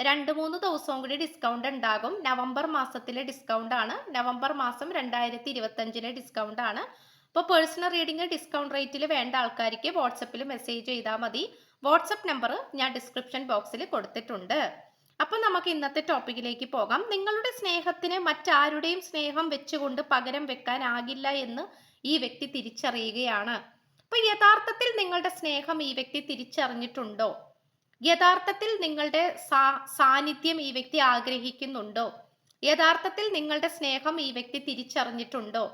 രണ്ട് മൂന്ന് ദിവസവും കൂടി ഡിസ്കൗണ്ട് ഉണ്ടാകും. നവംബർ മാസത്തിലെ ഡിസ്കൗണ്ട് ആണ്. നവംബർ മാസം രണ്ടായിരത്തി ഇരുപത്തഞ്ചിലെ ഡിസ്കൗണ്ട് ആണ് അപ്പോൾ പേഴ്സണൽ റീഡിംഗ് ഡിസ്കൗണ്ട് റേറ്റിൽ വേണ്ട ആൾക്കാർക്ക് വാട്സപ്പിൽ മെസ്സേജ് ചെയ്താൽ മതി. വാട്സപ്പ് നമ്പർ ഞാൻ ഡിസ്ക്രിപ്ഷൻ ബോക്സിൽ കൊടുത്തിട്ടുണ്ട്. അപ്പം നമുക്ക് ഇന്നത്തെ ടോപ്പിക്കിലേക്ക് പോകാം. നിങ്ങളുടെ സ്നേഹത്തിന് മറ്റാരുടെയും സ്നേഹം വെച്ചുകൊണ്ട് പകരം വെക്കാനാകില്ല എന്ന് ഈ വ്യക്തി തിരിച്ചറിയുകയാണ്. അപ്പൊ യഥാർത്ഥത്തിൽ നിങ്ങളുടെ സ്നേഹം ഈ വ്യക്തി തിരിച്ചറിഞ്ഞിട്ടുണ്ടോ? യഥാർത്ഥത്തിൽ നിങ്ങളുടെ സാന്നിധ്യം ഈ വ്യക്തി ആഗ്രഹിക്കുന്നുണ്ടോ? യഥാർത്ഥത്തിൽ നിങ്ങളുടെ സ്നേഹം ഈ വ്യക്തി തിരിച്ചറിഞ്ഞിട്ടുണ്ടോ?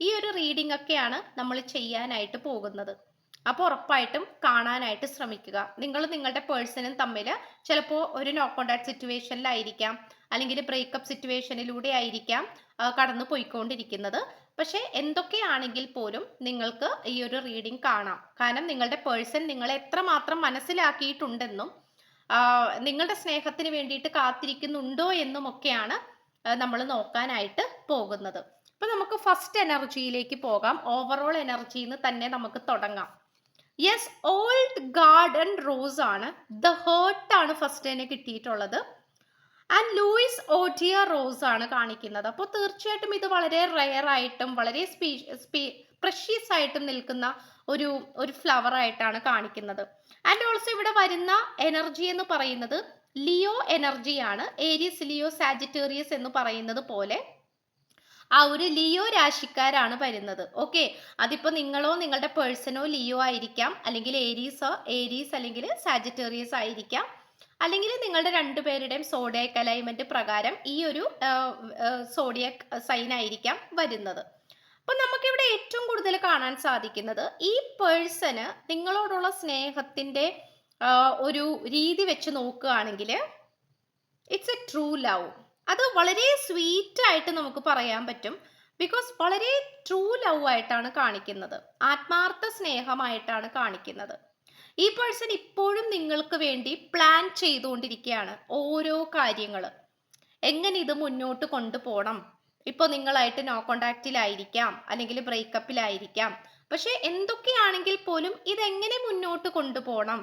ഈ ഒരു റീഡിംഗ് ഒക്കെയാണ് നമ്മൾ ചെയ്യാനായിട്ട് പോകുന്നത്. അപ്പോൾ ഉറപ്പായിട്ടും കാണാനായിട്ട് ശ്രമിക്കുക. നിങ്ങൾ നിങ്ങളുടെ പേഴ്സണും തമ്മിൽ ചിലപ്പോൾ ഒരു നോ കോണ്ടാക്ട് സിറ്റുവേഷനിലായിരിക്കാം അല്ലെങ്കിൽ ബ്രേക്കപ്പ് സിറ്റുവേഷനിലൂടെ ആയിരിക്കാം കടന്നു പോയിക്കൊണ്ടിരിക്കുന്നത് പക്ഷേ എന്തൊക്കെയാണെങ്കിൽ പോലും നിങ്ങൾക്ക് ഈ ഒരു റീഡിംഗ് കാണാം. കാരണം നിങ്ങളുടെ പേഴ്സൺ നിങ്ങളെ എത്രമാത്രം മനസ്സിലാക്കിയിട്ടുണ്ടെന്നും നിങ്ങളുടെ സ്നേഹത്തിന് വേണ്ടിയിട്ട് കാത്തിരിക്കുന്നുണ്ടോ എന്നും ഒക്കെയാണ് നമ്മൾ നോക്കാനായിട്ട് പോകുന്നത്. അപ്പൊ നമുക്ക് ഫസ്റ്റ് എനർജിയിലേക്ക് പോകാം. ഓവറോൾ എനർജിന്ന് തന്നെ നമുക്ക് തുടങ്ങാം. യെസ് ഓൾഡ് ഗാർഡൻ റോസ് ആണ്. ദ ഹേർട്ട് ആണ് ഫസ്റ്റ് തന്നെ കിട്ടിയിട്ടുള്ളത്. ആൻഡ് ലൂയിസ് ഓട്ടിയ റോസ് ആണ് കാണിക്കുന്നത്. അപ്പോൾ തീർച്ചയായിട്ടും ഇത് വളരെ റയർ ആയിട്ടും വളരെ സ്പീ സ്പീ പ്രഷ്യസ് ആയിട്ടും നിൽക്കുന്ന ഒരു ഒരു ഫ്ലവർ ആയിട്ടാണ് കാണിക്കുന്നത്. ആൻഡ് ഓൾസോ ഇവിടെ വരുന്ന എനർജി എന്ന് പറയുന്നത് ലിയോ എനർജിയാണ് ഏരിയസ് ലിയോ സാജിറ്റേറിയസ് എന്ന് പറയുന്നത് പോലെ ആ ഒരു ലിയോ രാശിക്കാരാണ് വരുന്നത്. ഓക്കെ അതിപ്പോൾ നിങ്ങളോ നിങ്ങളുടെ പേഴ്സണോ ലിയോ ആയിരിക്കാം. അല്ലെങ്കിൽ ഏരീസോ ഏരീസ് അല്ലെങ്കിൽ സാജിറ്റേറിയസ് ആയിരിക്കാം. അല്ലെങ്കിൽ നിങ്ങളുടെ രണ്ടുപേരുടെയും സോഡിയക് അലൈൻമെന്റ് പ്രകാരം ഈ ഒരു സോഡിയക് സൈൻ ആയിരിക്കാം വരുന്നത്. അപ്പൊ നമുക്കിവിടെ ഏറ്റവും കൂടുതൽ കാണാൻ സാധിക്കുന്നത് ഈ പേഴ്സണ് നിങ്ങളോടുള്ള സ്നേഹത്തിന്റെ ഒരു രീതി വെച്ച് നോക്കുകയാണെങ്കിൽ ഇറ്റ്സ് എ ട്രൂ ലവ് അത് വളരെ സ്വീറ്റ് ആയിട്ട് നമുക്ക് പറയാൻ പറ്റും. ബിക്കോസ് വളരെ ട്രൂ ലവ് ആയിട്ടാണ് കാണിക്കുന്നത്. ആത്മാർത്ഥ സ്നേഹമായിട്ടാണ് കാണിക്കുന്നത്. ഈ പേഴ്സൺ ഇപ്പോഴും നിങ്ങൾക്ക് വേണ്ടി പ്ലാൻ ചെയ്തുകൊണ്ടിരിക്കുകയാണ് ഓരോ കാര്യങ്ങൾ. എങ്ങനെ ഇത് മുന്നോട്ട് കൊണ്ടുപോകണം? ഇപ്പോൾ നിങ്ങളായിട്ട് നോ കോണ്ടാക്റ്റിലായിരിക്കാം അല്ലെങ്കിൽ ബ്രേക്കപ്പിലായിരിക്കാം പക്ഷെ എന്തൊക്കെയാണെങ്കിൽ പോലും ഇതെങ്ങനെ മുന്നോട്ട് കൊണ്ടുപോകണം?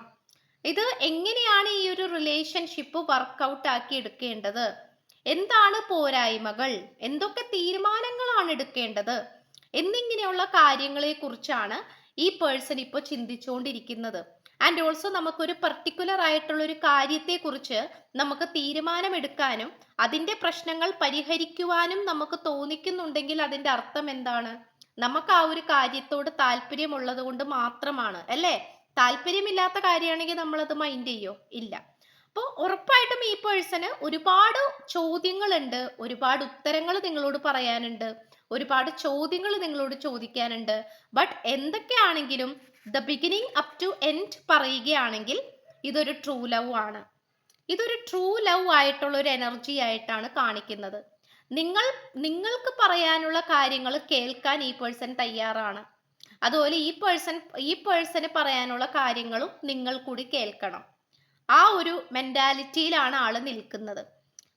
ഇത് എങ്ങനെയാണ് ഈ ഒരു റിലേഷൻഷിപ്പ് വർക്കൗട്ട് ആക്കി എടുക്കേണ്ടത്? എന്താണ് പോരായ്മകൾ? എന്തൊക്കെ തീരുമാനങ്ങളാണ് എടുക്കേണ്ടത്? എന്നിങ്ങനെയുള്ള കാര്യങ്ങളെക്കുറിച്ചാണ് ഈ പേഴ്സൺ ഇപ്പോൾ ചിന്തിച്ചുകൊണ്ടിരിക്കുന്നത്. ആൻഡ് ഓൾസോ നമുക്കൊരു പർട്ടിക്കുലർ ആയിട്ടുള്ള ഒരു കാര്യത്തെക്കുറിച്ച് നമുക്ക് തീരുമാനമെടുക്കാനും അതിന്റെ പ്രശ്നങ്ങൾ പരിഹരിക്കുവാനും നമുക്ക് തോന്നിക്കുന്നുണ്ടെങ്കിൽ അതിന്റെ അർത്ഥം എന്താണ്? നമുക്ക് ആ ഒരു കാര്യത്തോട് താല്പര്യമുള്ളത് കൊണ്ട് മാത്രമാണ് അല്ലേ? താല്പര്യമില്ലാത്ത കാര്യമാണെങ്കിൽ നമ്മളത് മൈൻഡ് ചെയ്യോ? ഇല്ല. അപ്പോൾ ഉറപ്പായിട്ടും ഈ പേഴ്സന് ഒരുപാട് ചോദ്യങ്ങളുണ്ട് ഒരുപാട് ഉത്തരങ്ങൾ നിങ്ങളോട് പറയാനുണ്ട് ഒരുപാട് ചോദ്യങ്ങൾ നിങ്ങളോട് ചോദിക്കാനുണ്ട്. ബട്ട് എന്തൊക്കെയാണെങ്കിലും the beginning up to end പറയുകയാണെങ്കിൽ ഇതൊരു ട്രൂ ലവ് ആണ്. ഇതൊരു ട്രൂ ലവ് ആയിട്ടുള്ള ഒരു എനർജി ആയിട്ടാണ് കാണിക്കുന്നത്. നിങ്ങൾ നിങ്ങൾക്ക് പറയാനുള്ള കാര്യങ്ങൾ കേൾക്കാൻ ഈ പേഴ്സൺ തയ്യാറാണ്. അതുപോലെ ഈ പേഴ്സൺ ഈ പേഴ്സണ് പറയാനുള്ള കാര്യങ്ങളും നിങ്ങൾ കൂടി കേൾക്കണം. ആ ഒരു മെന്റാലിറ്റിയിലാണ് ആൾ നിൽക്കുന്നത്.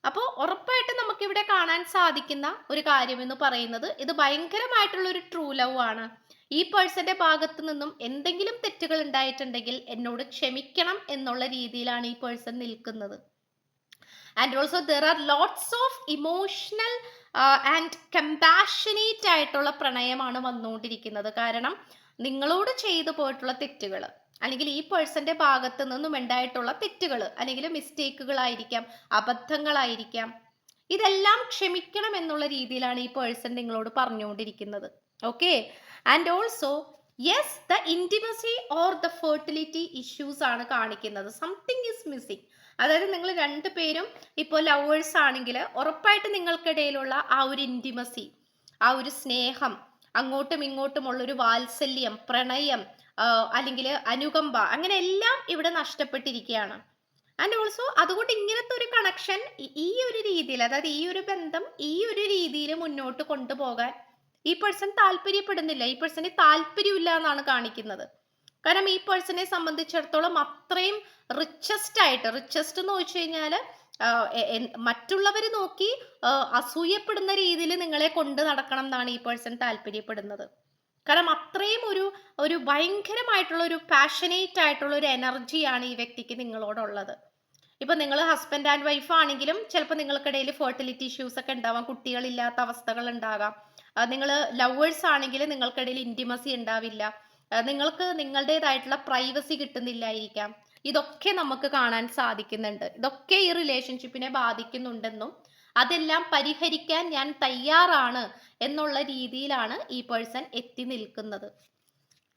അപ്പോൾ ഉറപ്പായിട്ടും നമുക്കിവിടെ കാണാൻ സാധിക്കുന്ന ഒരു കാര്യം എന്ന് പറയുന്നത് ഇത് ഭയങ്കരമായിട്ടുള്ള ഒരു ട്രൂ ലവ് ആണ്. ഈ പേഴ്സന്റെ ഭാഗത്തു നിന്നും എന്തെങ്കിലും തെറ്റുകൾ ഉണ്ടായിട്ടുണ്ടെങ്കിൽ എന്നോട് ക്ഷമിക്കണം എന്നുള്ള രീതിയിലാണ് ഈ പേഴ്സൺ നിൽക്കുന്നത്. And also there are lots of emotional and compassionate ആയിട്ടുള്ള പ്രണയമാണ് വന്നുകൊണ്ടിരിക്കുന്നത്. കാരണം നിങ്ങളോട് ചെയ്തു പോയിട്ടുള്ള തെറ്റുകൾ അല്ലെങ്കിൽ ഈ പേഴ്സന്റെ ഭാഗത്തു നിന്നും ഉണ്ടായിട്ടുള്ള തെറ്റുകൾ അല്ലെങ്കിൽ മിസ്റ്റേക്കുകളായിരിക്കാം അബദ്ധങ്ങളായിരിക്കാം ഇതെല്ലാം ക്ഷമിക്കണം എന്നുള്ള രീതിയിലാണ് ഈ പേഴ്സൺ നിങ്ങളോട് പറഞ്ഞുകൊണ്ടിരിക്കുന്നത്. Okay and also yes the intimacy or the fertility issues ആണ് കാണിക്കുന്നത്. സംതിങ് ഈസ് മിസ്സിങ് അതായത് നിങ്ങൾ രണ്ടു രണ്ടുപേരും ഇപ്പോൾ ലവേഴ്സ് ആണെങ്കിൽ ഉറപ്പായിട്ട് നിങ്ങൾക്കിടയിലുള്ള ആ ഒരു ഇന്റിമസി ആ ഒരു സ്നേഹം അങ്ങോട്ടും ഇങ്ങോട്ടുമുള്ളൊരു വാത്സല്യം പ്രണയം അല്ലെങ്കിൽ അനുകമ്പ അങ്ങനെ എല്ലാം ഇവിടെ നഷ്ടപ്പെട്ടിരിക്കുകയാണ്. ആൻഡ് ഓൾസോ അതുകൊണ്ട് ഇങ്ങനത്തെ ഒരു കണക്ഷൻ ഈ ഒരു രീതിയിൽ അതായത് ഈ ഒരു ബന്ധം ഈ ഒരു രീതിയിൽ മുന്നോട്ട് കൊണ്ടുപോകാൻ ഈ പേഴ്സൺ താല്പര്യപ്പെടുന്നില്ല. ഈ പേഴ്സണ് താല്പര്യമില്ല എന്നാണ് കാണിക്കുന്നത്. കാരണം ഈ പേഴ്സണെ സംബന്ധിച്ചിടത്തോളം അത്രയും റിച്ചസ്റ്റ് ആയിട്ട് റിച്ചസ്റ്റ് എന്ന് വെച്ച് കഴിഞ്ഞാൽ മറ്റുള്ളവർ നോക്കി അസൂയപ്പെടുന്ന രീതിയിൽ നിങ്ങളെ കൊണ്ട് നടക്കണം എന്നാണ് ഈ പേഴ്സൺ താല്പര്യപ്പെടുന്നത്. കാരണം അത്രയും ഒരു ഒരു ഭയങ്കരമായിട്ടുള്ള ഒരു പാഷനേറ്റ് ആയിട്ടുള്ള ഒരു എനർജിയാണ് ഈ വ്യക്തിക്ക് നിങ്ങളോടുള്ളത്. ഇപ്പൊ നിങ്ങൾ ഹസ്ബൻഡ് ആൻഡ് വൈഫ് ആണെങ്കിലും ചിലപ്പോൾ നിങ്ങൾക്കിടയിൽ ഫെർട്ടിലിറ്റി ഇഷ്യൂസ് ഒക്കെ ഉണ്ടാവാം കുട്ടികളില്ലാത്ത അവസ്ഥകൾ ഉണ്ടാകാം. നിങ്ങൾ ലവേഴ്സ് ആണെങ്കിൽ നിങ്ങൾക്കിടയിൽ ഇന്റിമസി ഉണ്ടാവില്ല. നിങ്ങൾക്ക് നിങ്ങളുടേതായിട്ടുള്ള പ്രൈവസി കിട്ടുന്നില്ലായിരിക്കാം. ഇതൊക്കെ നമുക്ക് കാണാൻ സാധിക്കുന്നുണ്ട്. ഇതൊക്കെ ഈ റിലേഷൻഷിപ്പിനെ ബാധിക്കുന്നുണ്ടെന്നും അതെല്ലാം പരിഹരിക്കാൻ ഞാൻ തയ്യാറാണ് എന്നുള്ള രീതിയിലാണ് ഈ പേഴ്സൺ എത്തി നിൽക്കുന്നത്.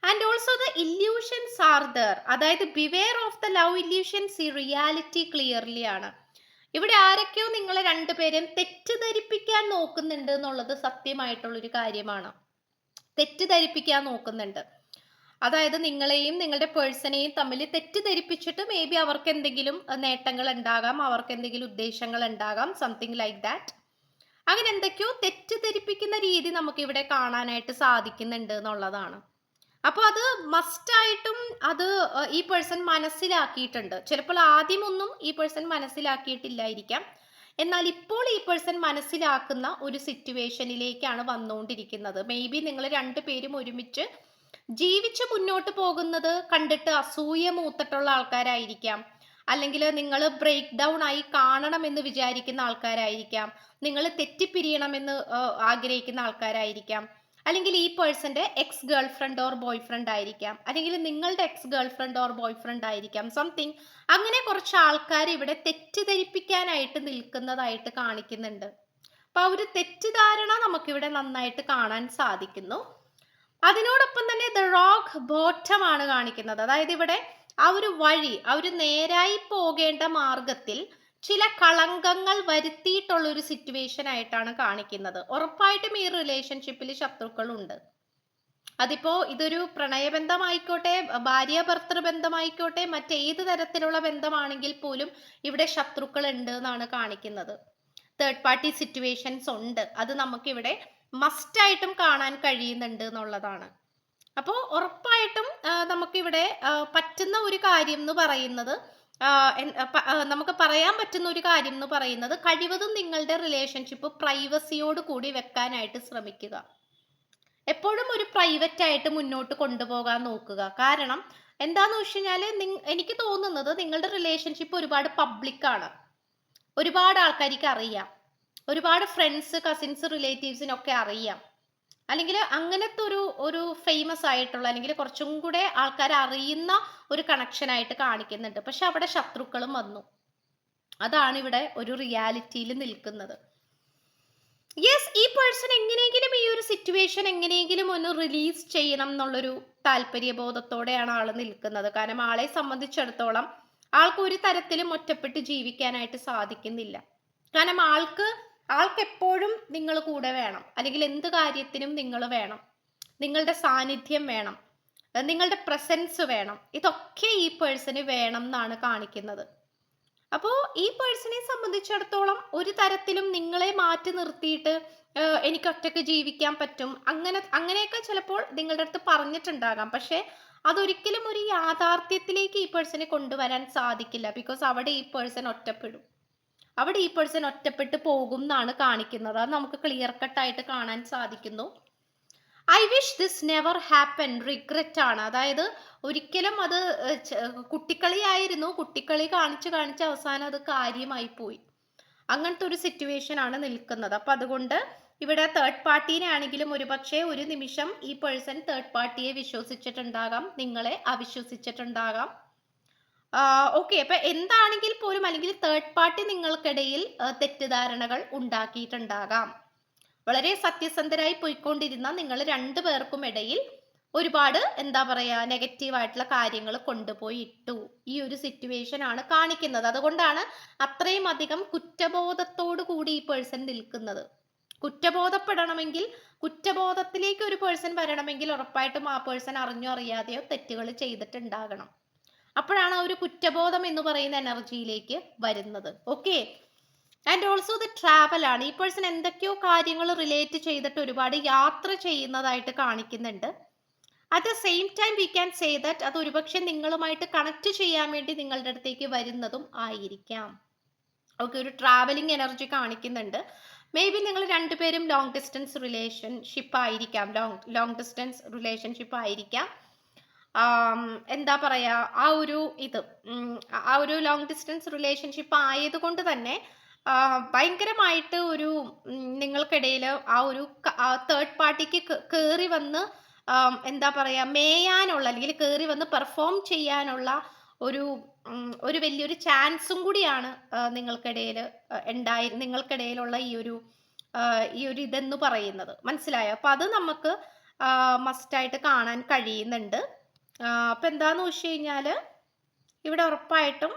And also the illusions are there അതായത് beware of the love illusions ഈ റിയാലിറ്റി ക്ലിയർലി ആണ്. ഇവിടെ ആരൊക്കെയോ നിങ്ങളെ രണ്ടുപേരും തെറ്റിദ്ധരിപ്പിക്കാൻ നോക്കുന്നുണ്ട് എന്നുള്ളത് സത്യമായിട്ടുള്ളൊരു കാര്യമാണ്. തെറ്റിദ്ധരിപ്പിക്കാൻ നോക്കുന്നുണ്ട്. അതായത് നിങ്ങളെയും നിങ്ങളുടെ പേഴ്സണെയും തമ്മിൽ തെറ്റിദ്ധരിപ്പിച്ചിട്ട് മേ ബി അവർക്ക് എന്തെങ്കിലും നേട്ടങ്ങൾ ഉണ്ടാകാം അവർക്ക് എന്തെങ്കിലും ഉദ്ദേശങ്ങൾ ഉണ്ടാകാം സംതിങ് ലൈക്ക് ദാറ്റ് അങ്ങനെ എന്തൊക്കെയോ തെറ്റിദ്ധരിപ്പിക്കുന്ന രീതി നമുക്ക് ഇവിടെ കാണാനായിട്ട് സാധിക്കുന്നുണ്ട് എന്നുള്ളതാണ്. അപ്പോൾ അത് മസ്റ്റായിട്ടും അത് ഈ പേഴ്സൺ മനസ്സിലാക്കിയിട്ടുണ്ട്. ചിലപ്പോൾ ആദ്യമൊന്നും ഈ പേഴ്സൺ മനസ്സിലാക്കിയിട്ടില്ലായിരിക്കാം. എന്നാൽ ഇപ്പോൾ ഈ പേഴ്സൺ മനസ്സിലാക്കുന്ന ഒരു സിറ്റുവേഷനിലേക്കാണ് വന്നുകൊണ്ടിരിക്കുന്നത്. മേ ബി നിങ്ങൾ രണ്ടുപേരും ഒരുമിച്ച് ജീവിച്ച് മുന്നോട്ട് പോകുന്നത് കണ്ടിട്ട് അസൂയ മൂത്തിട്ടുള്ള ആൾക്കാരായിരിക്കാം. അല്ലെങ്കിൽ നിങ്ങൾ ബ്രേക്ക് ഡൗൺ ആയി കാണണമെന്ന് വിചാരിക്കുന്ന ആൾക്കാരായിരിക്കാം. നിങ്ങൾ തെറ്റിപ്പിരിയണമെന്ന് ആഗ്രഹിക്കുന്ന ആൾക്കാരായിരിക്കാം. അല്ലെങ്കിൽ ഈ പേഴ്സന്റെ ex girlfriend or boyfriend ആയിരിക്കാം. അല്ലെങ്കിൽ നിങ്ങളുടെ ex girlfriend or boyfriend ആയിരിക്കാം. സംതിങ് അങ്ങനെ കുറച്ച് ആൾക്കാർ ഇവിടെ തെറ്റിദ്ധരിപ്പിക്കാനായിട്ട് നിൽക്കുന്നതായിട്ട് കാണിക്കുന്നുണ്ട്. അപ്പൊ ആ ഒരു തെറ്റിദ്ധാരണ നമുക്കിവിടെ നന്നായിട്ട് കാണാൻ സാധിക്കുന്നു. അതിനോടൊപ്പം റോക്ക് ബോട്ടമാണ് കാണിക്കുന്നത്. അതായത് ഇവിടെ ആ ഒരു വഴി ആ ഒരു നേരായി പോകേണ്ട മാർഗത്തിൽ ചില കളങ്കങ്ങൾ വരുത്തിയിട്ടുള്ള ഒരു സിറ്റുവേഷൻ ആയിട്ടാണ് കാണിക്കുന്നത്. ഉറപ്പായിട്ടും ഈ റിലേഷൻഷിപ്പിൽ ശത്രുക്കളുണ്ട്. അതിപ്പോ ഇതൊരു പ്രണയബന്ധമായിക്കോട്ടെ ഭാര്യ ബന്ധമായിക്കോട്ടെ മറ്റേത് തരത്തിലുള്ള ബന്ധമാണെങ്കിൽ പോലും ഇവിടെ ശത്രുക്കൾ ഉണ്ട് എന്നാണ് കാണിക്കുന്നത്. തേർഡ് പാർട്ടി സിറ്റുവേഷൻസ് ഉണ്ട്. അത് നമുക്കിവിടെ മസ്റ്റായിട്ടും കാണാൻ കഴിയുന്നുണ്ട് എന്നുള്ളതാണ്. അപ്പോൾ ഉറപ്പായിട്ടും നമുക്കിവിടെ പറ്റുന്ന ഒരു കാര്യം എന്ന് പറയുന്നത് നമുക്ക് പറയാൻ പറ്റുന്ന ഒരു കാര്യം എന്ന് പറയുന്നത് കഴിവതും നിങ്ങളുടെ റിലേഷൻഷിപ്പ് പ്രൈവസിയോട് കൂടി വെക്കാനായിട്ട് ശ്രമിക്കുക. എപ്പോഴും ഒരു പ്രൈവറ്റ് ആയിട്ട് മുന്നോട്ട് കൊണ്ടുപോകാൻ നോക്കുക. കാരണം എന്താന്ന് വെച്ച് കഴിഞ്ഞാൽ എനിക്ക് തോന്നുന്നത് നിങ്ങളുടെ റിലേഷൻഷിപ്പ് ഒരുപാട് പബ്ലിക്കാണ് ഒരുപാട് ആൾക്കാർക്ക് അറിയാം. ഒരുപാട് ഫ്രണ്ട്സ് കസിൻസ് റിലേറ്റീവ്സിനൊക്കെ അറിയാം. അല്ലെങ്കിൽ അങ്ങനത്തെ ഒരു ഒരു ഫേമസ് ആയിട്ടുള്ള അല്ലെങ്കിൽ കുറച്ചും കൂടെ ആൾക്കാർ അറിയുന്ന ഒരു കണക്ഷൻ ആയിട്ട് കാണിക്കുന്നുണ്ട്. പക്ഷെ അവിടെ ശത്രുക്കളും വന്നു. അതാണ് ഇവിടെ ഒരു റിയാലിറ്റിയിൽ നിൽക്കുന്നത്. യെസ് ഈ പേഴ്സൺ എങ്ങനെയെങ്കിലും ഈ ഒരു സിറ്റുവേഷൻ എങ്ങനെയെങ്കിലും ഒന്ന് റിലീസ് ചെയ്യണം എന്നുള്ളൊരു താല്പര്യബോധത്തോടെയാണ് ആൾ നിൽക്കുന്നത്. കാരണം ആളെ സംബന്ധിച്ചിടത്തോളം ആൾക്ക് ഒരു തരത്തിലും ഒറ്റപ്പെട്ട് ജീവിക്കാനായിട്ട് സാധിക്കുന്നില്ല. കാരണം ആൾക്ക് ആൾക്ക് എപ്പോഴും നിങ്ങൾ കൂടെ വേണം. അല്ലെങ്കിൽ എന്ത് കാര്യത്തിനും നിങ്ങൾ വേണം. നിങ്ങളുടെ സാന്നിധ്യം വേണം. നിങ്ങളുടെ പ്രസൻസ് വേണം. ഇതൊക്കെ ഈ പേഴ്സണ് വേണം എന്നാണ് കാണിക്കുന്നത്. അപ്പോൾ ഈ പേഴ്സണെ സംബന്ധിച്ചിടത്തോളം ഒരു തരത്തിലും നിങ്ങളെ മാറ്റി നിർത്തിയിട്ട് എനിക്ക് ഒറ്റയ്ക്ക് ജീവിക്കാൻ പറ്റും. അങ്ങനെ അങ്ങനെയൊക്കെ ചിലപ്പോൾ നിങ്ങളുടെ അടുത്ത് പറഞ്ഞിട്ടുണ്ടാകാം. പക്ഷേ അതൊരിക്കലും ഒരു യാഥാർത്ഥ്യത്തിലേക്ക് ഈ പേഴ്സണെ കൊണ്ടുവരാൻ സാധിക്കില്ല. ബിക്കോസ് അവിടെ ഈ പേഴ്സൺ ഒറ്റപ്പെടും. അവിടെ ഈ പേഴ്സൺ ഒറ്റപ്പെട്ട് പോകും എന്നാണ് കാണിക്കുന്നത്. അത് നമുക്ക് ക്ലിയർ കട്ടായിട്ട് കാണാൻ സാധിക്കുന്നു. I wish this never happen regret ആണ്. അതായത് ഒരിക്കലും അത് കുട്ടിക്കളിയായിരുന്നു. കുട്ടിക്കളി കാണിച്ച് കാണിച്ച് അവസാനം അത് കാര്യമായി പോയി. അങ്ങനത്തെ ഒരു സിറ്റുവേഷൻ ആണ് നിൽക്കുന്നത്. അപ്പൊ അതുകൊണ്ട് ഇവിടെ തേർഡ് പാർട്ടീനെ ആണെങ്കിലും ഒരുപക്ഷെ ഒരു നിമിഷം ഈ പേഴ്സൺ തേർഡ് പാർട്ടിയെ വിശ്വസിച്ചിട്ടുണ്ടാകാം. നിങ്ങളെ അവിശ്വസിച്ചിട്ടുണ്ടാകാം. ഓക്കെ. അപ്പൊ എന്താണെങ്കിൽ പോലും അല്ലെങ്കിൽ തേർഡ് പാർട്ടി നിങ്ങൾക്കിടയിൽ തെറ്റിദ്ധാരണകൾ ഉണ്ടാക്കിയിട്ടുണ്ടാകാം. വളരെ സത്യസന്ധരായി പോയിക്കൊണ്ടിരുന്ന നിങ്ങൾ രണ്ടു പേർക്കും ഇടയിൽ ഒരുപാട് എന്താ പറയാ നെഗറ്റീവ് ആയിട്ടുള്ള കാര്യങ്ങൾ കൊണ്ടുപോയി ഇട്ടു ഈ ഒരു സിറ്റുവേഷൻ ആണ് കാണിക്കുന്നത്. അതുകൊണ്ടാണ് അത്രയും അധികം കുറ്റബോധത്തോടു കൂടി ഈ പേഴ്സൺ നിൽക്കുന്നത്. കുറ്റബോധപ്പെടണമെങ്കിൽ കുറ്റബോധത്തിലേക്ക് ഒരു പേഴ്സൺ വരണമെങ്കിൽ ഉറപ്പായിട്ടും ആ പേഴ്സൺ അറിഞ്ഞോ അറിയാതെയോ തെറ്റുകൾ ചെയ്തിട്ടുണ്ടാകണം. അപ്പോഴാണ് ആ ഒരു കുറ്റബോധം എന്ന് പറയുന്ന എനർജിയിലേക്ക് വരുന്നത്. Okay and also the travel ആണ്. ഈ പേഴ്സൺ എന്തൊക്കെയോ കാര്യങ്ങൾ റിലേറ്റ് ചെയ്തിട്ട് ഒരുപാട് യാത്ര ചെയ്യുന്നതായിട്ട് കാണിക്കുന്നുണ്ട്. At the same time we can say that അത് ഒരുപക്ഷെ നിങ്ങളുമായിട്ട് കണക്ട് ചെയ്യാൻ വേണ്ടി നിങ്ങളുടെ അടുത്തേക്ക് വരുന്നതും ആയിരിക്കാം. ഓക്കെ ഒരു ട്രാവലിംഗ് എനർജി കാണിക്കുന്നുണ്ട്. മേ ബി നിങ്ങൾ രണ്ടുപേരും ലോങ് ഡിസ്റ്റൻസ് റിലേഷൻഷിപ്പ് ആയിരിക്കാം. ലോങ് ലോങ് ഡിസ്റ്റൻസ് റിലേഷൻഷിപ്പ് ആയിരിക്കാം. എന്താ പറയുക ആ ഒരു ഇത് ആ ഒരു ലോങ് ഡിസ്റ്റൻസ് റിലേഷൻഷിപ്പ് ആയതുകൊണ്ട് തന്നെ ഭയങ്കരമായിട്ട് ഒരു നിങ്ങൾക്കിടയിൽ ആ ഒരു തേർഡ് പാർട്ടിക്ക് കയറി വന്ന് എന്താ പറയുക മേയാനുള്ള അല്ലെങ്കിൽ കയറി വന്ന് പെർഫോം ചെയ്യാനുള്ള ഒരു ഒരു വലിയൊരു ചാൻസും കൂടിയാണ് നിങ്ങൾക്കിടയിൽ ഉണ്ടായി നിങ്ങൾക്കിടയിലുള്ള ഈ ഒരു ഈ ഒരു ഇതെന്ന് പറയുന്നത്. മനസ്സിലായോ? അപ്പൊ അത് നമുക്ക് മസ്റ്റായിട്ട് കാണാൻ കഴിയുന്നുണ്ട്. അപ്പൊ എന്താന്ന് വെച്ച് കഴിഞ്ഞാൽ ഇവിടെ ഉറപ്പായിട്ടും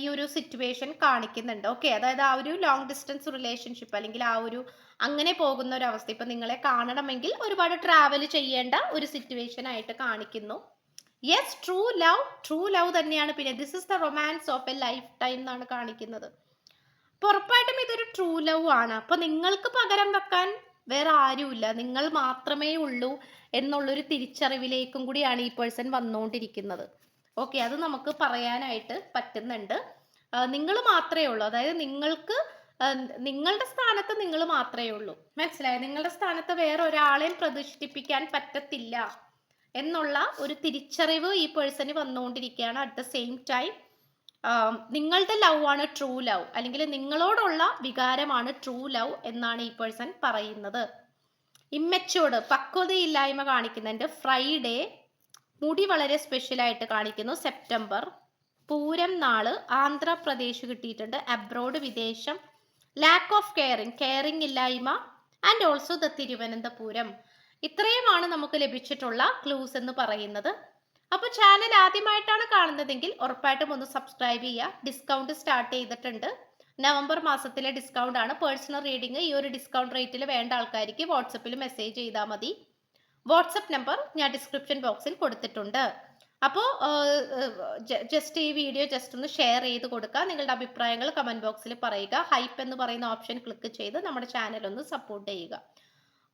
ഈ ഒരു സിറ്റുവേഷൻ കാണിക്കുന്നുണ്ട്. ഓക്കെ അതായത് ആ ഒരു ലോങ് ഡിസ്റ്റൻസ് റിലേഷൻഷിപ്പ് അല്ലെങ്കിൽ ആ ഒരു അങ്ങനെ പോകുന്ന ഒരു അവസ്ഥ ഇപ്പൊ നിങ്ങളെ കാണണമെങ്കിൽ ഒരുപാട് ട്രാവൽ ചെയ്യേണ്ട ഒരു സിറ്റുവേഷൻ ആയിട്ട് കാണിക്കുന്നു. Yes true love true love തന്നെയാണ്. പിന്നെ this is the romance of a lifetime എന്നാണ് കാണിക്കുന്നത്. അപ്പൊ ഉറപ്പായിട്ടും ഇതൊരു ട്രൂ ലവ് ആണ്. അപ്പൊ നിങ്ങൾക്ക് പകരം വെക്കാൻ വേറെ ആരുമില്ല. നിങ്ങൾ മാത്രമേ ഉള്ളൂ. എന്നുള്ളൊരു തിരിച്ചറിവിലേക്കും കൂടിയാണ് ഈ പേഴ്സൺ വന്നുകൊണ്ടിരിക്കുന്നത് ഓക്കെ അത് നമുക്ക് പറയാനായിട്ട് പറ്റുന്നുണ്ട്. നിങ്ങൾ മാത്രമേ ഉള്ളൂ. അതായത് നിങ്ങൾക്ക് നിങ്ങളുടെ സ്ഥാനത്ത് നിങ്ങൾ മാത്രമേ ഉള്ളൂ. മനസ്സിലായോ? നിങ്ങളുടെ സ്ഥാനത്ത് വേറെ ഒരാളെയും പ്രതിഷ്ഠിപ്പിക്കാൻ പറ്റത്തില്ല എന്നുള്ള ഒരു തിരിച്ചറിവ് ഈ പേഴ്സണ് വന്നുകൊണ്ടിരിക്കുകയാണ് അറ്റ് ദ സെയിം ടൈം നിങ്ങളുടെ ലവ് ആണ് ട്രൂ ലവ് അല്ലെങ്കിൽ നിങ്ങളോടുള്ള വികാരമാണ് ട്രൂ ലവ് എന്നാണ് ഈ പേഴ്സൺ പറയുന്നത്. ഇമ്മച്ചോട് പക്വതയില്ലായ്മ കാണിക്കുന്നുണ്ട് ഫ്രൈഡേ മുടി വളരെ സ്പെഷ്യൽ ആയിട്ട് കാണിക്കുന്നു. സെപ്റ്റംബർ പൂരം നാൾ ആന്ധ്രാപ്രദേശ് കിട്ടിയിട്ടുണ്ട്. അബ്രോഡ് വിദേശം. ലാക്ക് ഓഫ് കെയറിങ് കെയറിങ് ഇല്ലായ്മ ആൻഡ് ഓൾസോ ദ തിരുവനന്തപുരം. ഇത്രയുമാണ് നമുക്ക് ലഭിച്ചിട്ടുള്ള ക്ലൂസ് എന്ന് പറയുന്നത്. അപ്പോൾ ചാനൽ ആദ്യമായിട്ടാണ് കാണുന്നതെങ്കിൽ ഉറപ്പായിട്ടും ഒന്ന് സബ്സ്ക്രൈബ് ചെയ്യുക. ഡിസ്കൗണ്ട് സ്റ്റാർട്ട് ചെയ്തിട്ടുണ്ട്. നവംബർ മാസത്തിലെ ഡിസ്കൗണ്ട് ആണ് പേഴ്സണൽ റീഡിംഗ് ഈ ഒരു ഡിസ്കൗണ്ട് റേറ്റിൽ വേണ്ട ആൾക്കാർക്ക് വാട്സപ്പിൽ മെസ്സേജ് ചെയ്താൽ മതി. വാട്സപ്പ് നമ്പർ ഞാൻ ഡിസ്ക്രിപ്ഷൻ ബോക്സിൽ കൊടുത്തിട്ടുണ്ട്. അപ്പോൾ ജസ്റ്റ് ഈ വീഡിയോ ജസ്റ്റ് ഒന്ന് ഷെയർ ചെയ്ത് കൊടുക്കുക നിങ്ങളുടെ അഭിപ്രായങ്ങൾ കമന്റ് ബോക്സിൽ പറയുക. ഹൈപ്പ് എന്ന് പറയുന്ന ഓപ്ഷൻ ക്ലിക്ക് ചെയ്ത് നമ്മുടെ ചാനൽ ഒന്ന് സപ്പോർട്ട് ചെയ്യുക.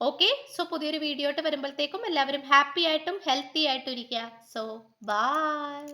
ഓക്കെ സോ പുതിയൊരു വീഡിയോ ആയിട്ട് വരുമ്പോഴത്തേക്കും എല്ലാവരും ഹാപ്പി ആയിട്ടും ഹെൽത്തി ആയിട്ടും ഇരിക്കുക സോ ബൈ